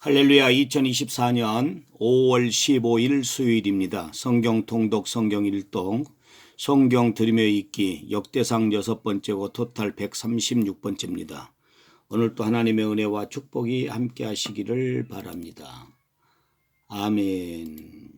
할렐루야 2024년 5월 15일 수요일입니다. 성경 통독 성경 일동 성경 들으며 읽기 역대상 여섯 번째고 토탈 136번째입니다. 오늘 또 하나님의 은혜와 축복이 함께 하시기를 바랍니다. 아멘.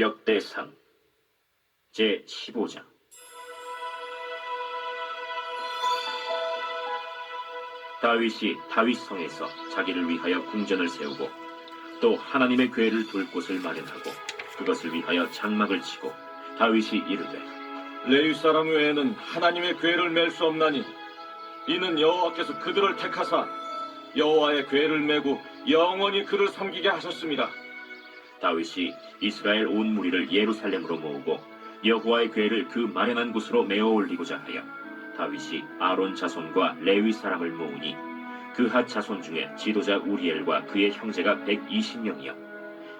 역대상 제 15장 다윗이 다윗성에서 자기를 위하여 궁전을 세우고 또 하나님의 궤를 둘 곳을 마련하고 그것을 위하여 장막을 치고 다윗이 이르되 레위 사람 외에는 하나님의 궤를 맬 수 없나니 이는 여호와께서 그들을 택하사 여호와의 궤를 메고 영원히 그를 섬기게 하셨습니다. 다윗이 이스라엘 온 무리를 예루살렘으로 모으고 여호와의 궤를 그 마련한 곳으로 메어 올리고자 하여 다윗이 아론 자손과 레위 사람을 모으니 그핫 자손 중에 지도자 우리엘과 그의 형제가 120명이요.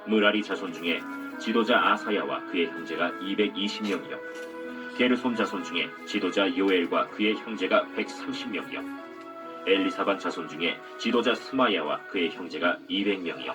무라리 자손 중에 지도자 아사야와 그의 형제가 220명이요. 게르손 자손 중에 지도자 요엘과 그의 형제가 130명이요. 엘리사반 자손 중에 지도자 스마야와 그의 형제가 200명이요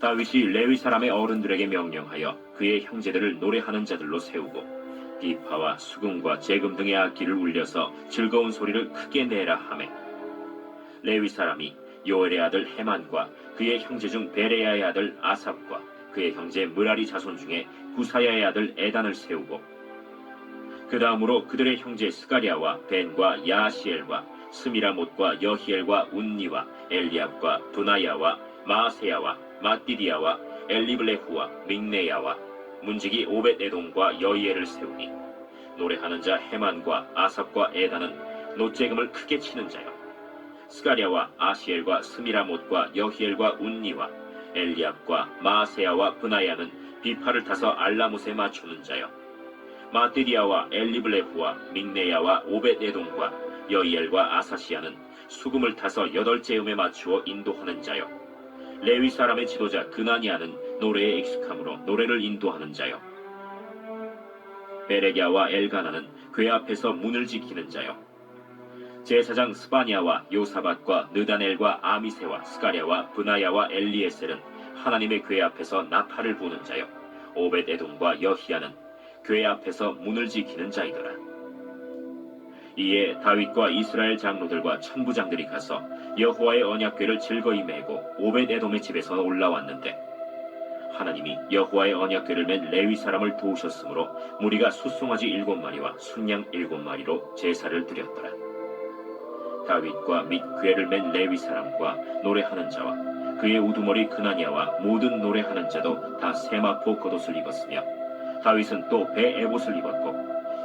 다윗이 레위 사람의 어른들에게 명령하여 그의 형제들을 노래하는 자들로 세우고 비파와 수금과 재금 등의 악기를 울려서 즐거운 소리를 크게 내라 하매. 레위 사람이 요엘의 아들 헤만과 그의 형제 중 베레야의 아들 아삽과 그의 형제 무라리 자손 중에 구사야의 아들 에단을 세우고 그 다음으로 그들의 형제 스가리아와 벤과 야시엘과 스미라못과 여히엘과 운니와 엘리압과 두나야와 마세야와 마띠디아와 엘리블레후와 믹네야와 문지기 오벳 에돔과 여이엘을 세우니 노래하는 자 헤만과 아삽과 에단은 노재금을 크게 치는 자요. 스가리아와 아시엘과 스미라못과 여히엘과 운니와 엘리압과 마세야와 브나야는 비파를 타서 알라못에 맞추는 자요. 마띠디아와 엘리블레후와 믹네야와 오벳 에돔과 여이엘과 아사시아는 수금을 타서 여덟째 음에 맞추어 인도하는 자요 레위 사람의 지도자 그나니아는 노래에 익숙함으로 노래를 인도하는 자요. 베레기아와 엘가나는 궤 앞에서 문을 지키는 자요. 제사장 스바니아와 요사밭과 느다넬과 아미세와 스가랴와 브나야와 엘리에셀은 하나님의 궤 앞에서 나팔을 부는 자요. 오벳 에돔과 여히야는 궤 앞에서 문을 지키는 자이더라 이에 다윗과 이스라엘 장로들과 천부장들이 가서 여호와의 언약궤를 즐거이 메고 오벳 에돔의 집에서 올라왔는데 하나님이 여호와의 언약궤를 맨 레위 사람을 도우셨으므로 무리가 숫송아지 일곱 마리와 순양 일곱 마리로 제사를 드렸더라. 다윗과 및 궤를 맨 레위 사람과 노래하는 자와 그의 우두머리 그나니아와 모든 노래하는 자도 다 세마포 겉옷을 입었으며 다윗은 또 배 에봇을 입었고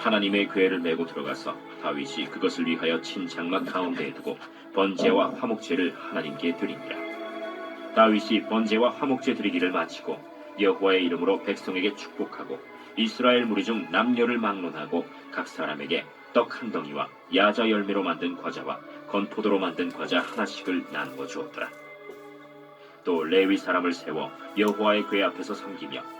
하나님의 궤를 메고 들어가서 다윗이 그것을 위하여 친 장막 가운데에 두고 번제와 화목제를 하나님께 드립니다. 다윗이 번제와 화목제 드리기를 마치고 여호와의 이름으로 백성에게 축복하고 이스라엘 무리 중 남녀를 막론하고 각 사람에게 떡 한 덩이와 야자 열매로 만든 과자와 건포도로 만든 과자 하나씩을 나누어 주었더라. 또 레위 사람을 세워 여호와의 궤 앞에서 섬기며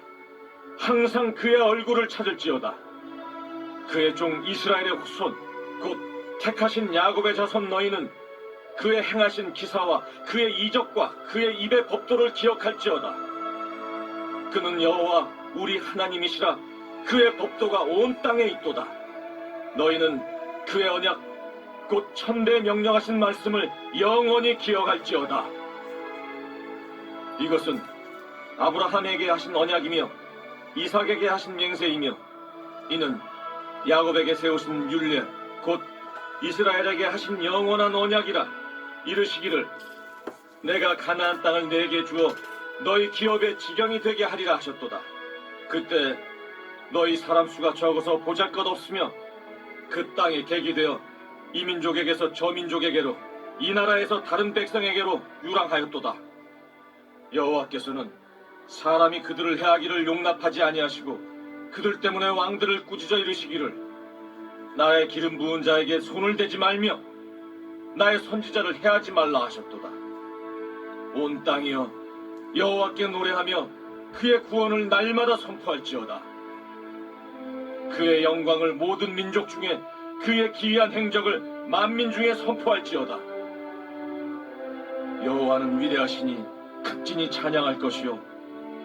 항상 그의 얼굴을 찾을지어다. 그의 종 이스라엘의 후손 곧 택하신 야곱의 자손 너희는 그의 행하신 기사와 그의 이적과 그의 입의 법도를 기억할지어다. 그는 여호와 우리 하나님이시라 그의 법도가 온 땅에 있도다. 너희는 그의 언약 곧 천대 명령하신 말씀을 영원히 기억할지어다. 이것은 아브라함에게 하신 언약이며 이삭에게 하신 맹세이며 이는 야곱에게 세우신 율례 곧 이스라엘에게 하신 영원한 언약이라 이르시기를 내가 가나안 땅을 내게 주어 너희 기업의 지경이 되게 하리라 하셨도다. 그때 너희 사람 수가 적어서 보잘것 없으며 그 땅이 객이 되어 이 민족에게서 저 민족에게로 이 나라에서 다른 백성에게로 유랑하였도다. 여호와께서는 사람이 그들을 해하기를 용납하지 아니하시고 그들 때문에 왕들을 꾸짖어 이르시기를 나의 기름 부은 자에게 손을 대지 말며 나의 선지자를 해하지 말라 하셨도다. 온 땅이여 여호와께 노래하며 그의 구원을 날마다 선포할지어다. 그의 영광을 모든 민족 중에 그의 기이한 행적을 만민 중에 선포할지어다. 여호와는 위대하시니 극진히 찬양할 것이요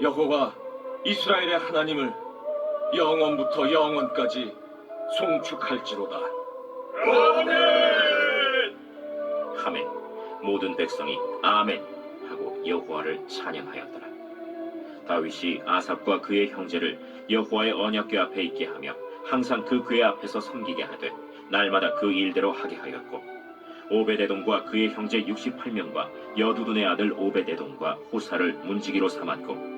여호와 이스라엘의 하나님을 영원부터 영원까지 송축할지로다. 하매 모든 백성이 아멘 하고 여호와를 찬양하였더라. 다윗이 아삽과 그의 형제를 여호와의 언약궤 앞에 있게 하며 항상 그 궤 앞에서 섬기게 하되 날마다 그 일대로 하게 하였고 오베데돔과 그의 형제 68명과 여두둔의 아들 오베데돔과 후사를 문지기로 삼았고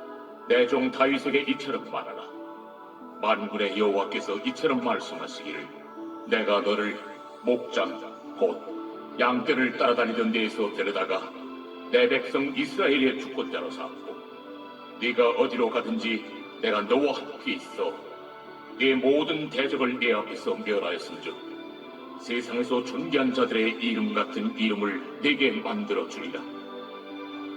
내 종 다윗에게 이처럼 말하라 만군의 여호와께서 이처럼 말씀하시기를 내가 너를 목장 곧 양떼를 따라다니던 데에서 데려다가 내 백성 이스라엘의 주권자로 삼고 네가 어디로 가든지 내가 너와 함께 있어 네 모든 대적을 내 앞에서 멸하였음즉 세상에서 존귀한 자들의 이름 같은 이름을 내게 만들어 주리라.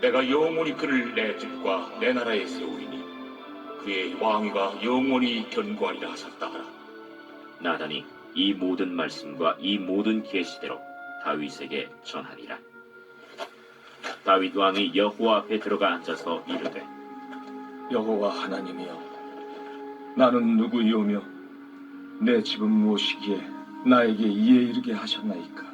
내가 영원히 그를 내 집과 내 나라에 세우리니 그의 왕위가 영원히 견고하리라 하셨다 하라 나단이 이 모든 말씀과 이 모든 계시대로 다윗에게 전하니라. 다윗 왕이 여호와 앞에 들어가 앉아서 이르되 여호와 하나님이여 나는 누구이오며 내 집은 무엇이기에 나에게 이에 이르게 하셨나이까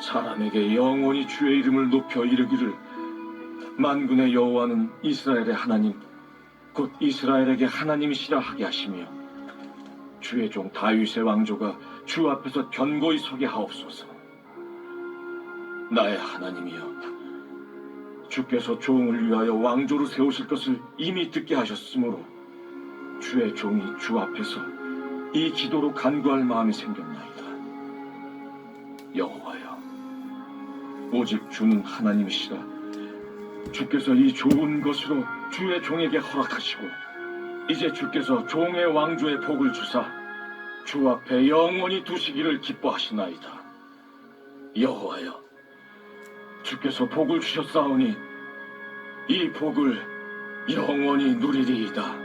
사람에게 영원히 주의 이름을 높여 이르기를 만군의 여호와는 이스라엘의 하나님 곧 이스라엘에게 하나님이시라 하게 하시며 주의 종 다윗의 왕조가 주 앞에서 견고히 서게 하옵소서 나의 하나님이여 주께서 종을 위하여 왕조를 세우실 것을 이미 듣게 하셨으므로 주의 종이 주 앞에서 이 기도로 간구할 마음이 생겼나이다. 여호와여, 오직 주는 하나님이시라. 주께서 이 좋은 것으로 주의 종에게 허락하시고 이제 주께서 종의 왕조의 복을 주사 주 앞에 영원히 두시기를 기뻐하시나이다. 여호와여, 주께서 복을 주셨사오니 이 복을 영원히 누리리이다.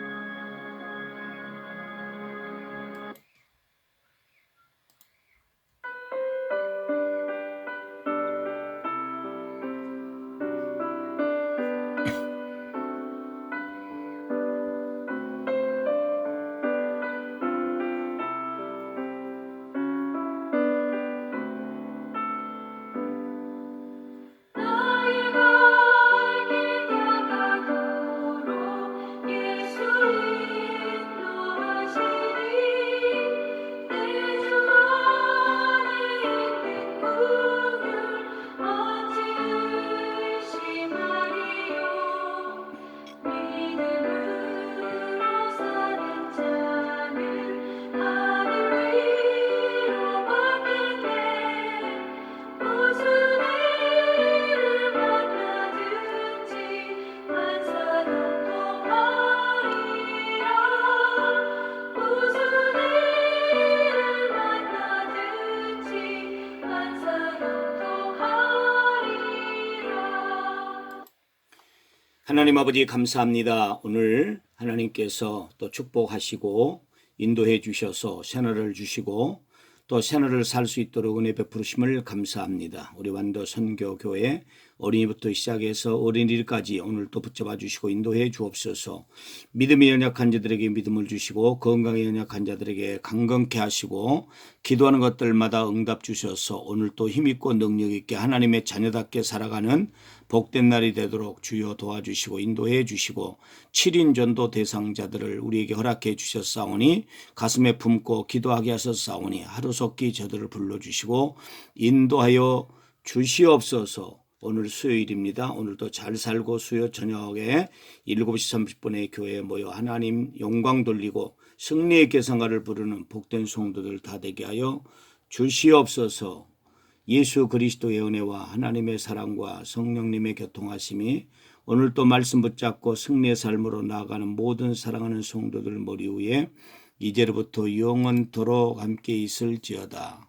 하나님 아버지 감사합니다. 오늘 하나님께서 또 축복하시고 인도해 주셔서 새날을 주시고 또 새날을 살 수 있도록 은혜 베푸심을 감사합니다. 우리 완도 선교교회 어린이부터 시작해서 어린이까지 오늘도 붙잡아 주시고 인도해 주옵소서. 믿음이 연약한 자들에게 믿음을 주시고 건강에 연약한 자들에게 강건케 하시고 기도하는 것들마다 응답 주셔서 오늘도 힘있고 능력 있게 하나님의 자녀답게 살아가는 복된 날이 되도록 주여 도와주시고 인도해 주시고 7인 전도 대상자들을 우리에게 허락해 주셨사오니 가슴에 품고 기도하게 하셨사오니 하루속히 저들을 불러주시고 인도하여 주시옵소서 오늘 수요일입니다. 오늘도 잘 살고 수요 저녁에 7시 30분에 교회에 모여 하나님 영광 돌리고 승리의 계산가를 부르는 복된 성도들 다 되게 하여 주시옵소서 예수 그리스도의 은혜와 하나님의 사랑과 성령님의 교통하심이 오늘도 말씀 붙잡고 승리의 삶으로 나아가는 모든 사랑하는 성도들 머리 위에 이제로부터 영원토록 함께 있을지어다.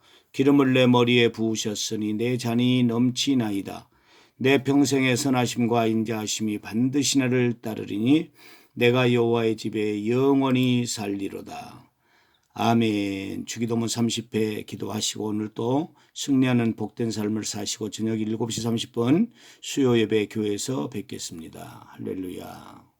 기름을 내 머리에 부으셨으니 내 잔이 넘치나이다. 내 평생의 선하심과 인자하심이 반드시 나를 따르리니 내가 여호와의 집에 영원히 살리로다. 아멘. 주기도문 30회 기도하시고 오늘 또 승리하는 복된 삶을 사시고 저녁 7시 30분 수요 예배 교회에서 뵙겠습니다. 할렐루야.